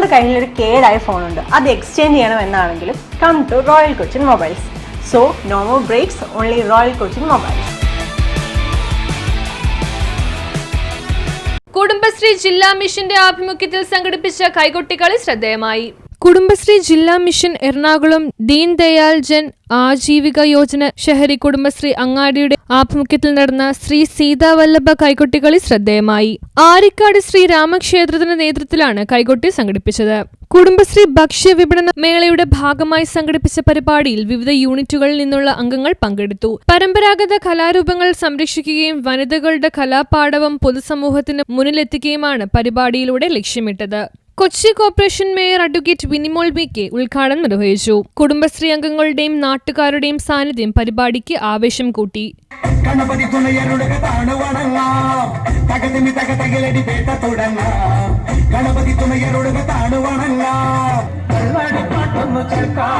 നിങ്ങളുടെ കയ്യിൽ ഒരു കേടായ ഫോണുണ്ട്. അത് exchange ചെയ്യണമെന്നാണെങ്കിലും come to Royal Cochin mobiles so no more breaks only Royal Cochin mobiles Kudumbashree ജില്ലാ മിഷന്റെ ആഭിമുഖ്യത്തിൽ സംഘടിപ്പിച്ച കൈകൊട്ടിക്കളി ശ്രദ്ധേയമായി. കുടുംബശ്രീ ജില്ലാ മിഷൻ എറണാകുളം ദീൻ ദയാൽ ജൻ ആജീവിക യോജന ഷഹരി കുടുംബശ്രീ അങ്ങാടിയുടെ ആഭിമുഖ്യത്തിൽ നടന്ന ശ്രീ സീതാവല്ലഭ കൈകൊട്ടികളി ശ്രദ്ധേയമായി. ആരിക്കാട് ശ്രീ രാമക്ഷേത്രത്തിന്റെ നേതൃത്വത്തിലാണ് കൈകൊട്ടി സംഘടിപ്പിച്ചത്. കുടുംബശ്രീ ഭക്ഷ്യ വിപണന മേളയുടെ ഭാഗമായി സംഘടിപ്പിച്ച പരിപാടിയിൽ വിവിധ യൂണിറ്റുകളിൽ നിന്നുള്ള അംഗങ്ങൾ പങ്കെടുത്തു. പരമ്പരാഗത കലാരൂപങ്ങൾ സംരക്ഷിക്കുകയും വനിതകളുടെ കലാപാഠവം പൊതുസമൂഹത്തിന് മുന്നിലെത്തിക്കുകയുമാണ് പരിപാടിയിലൂടെ ലക്ഷ്യമിട്ടത്. Kochi corporation mayor advocate Vinimol V K ഉദ്ഘാടനം നിർവഹിച്ചു. കുടുംബശ്രീ അംഗങ്ങളുടെയും നാട്ടുകാരുടെയും സാന്നിധ്യം പരിപാടിക്ക് ആവേശം കൂട്ടി. ഗണപതി തുണയരുടെ താണ് വണങ്ങാം. തകതിമി തക വേട്ട തുടങ്ങാം. ഗണപതി തുണയരുടെ താണ് വണങ്ങാം. പാട്ടൊന്നു ചേർക്കാം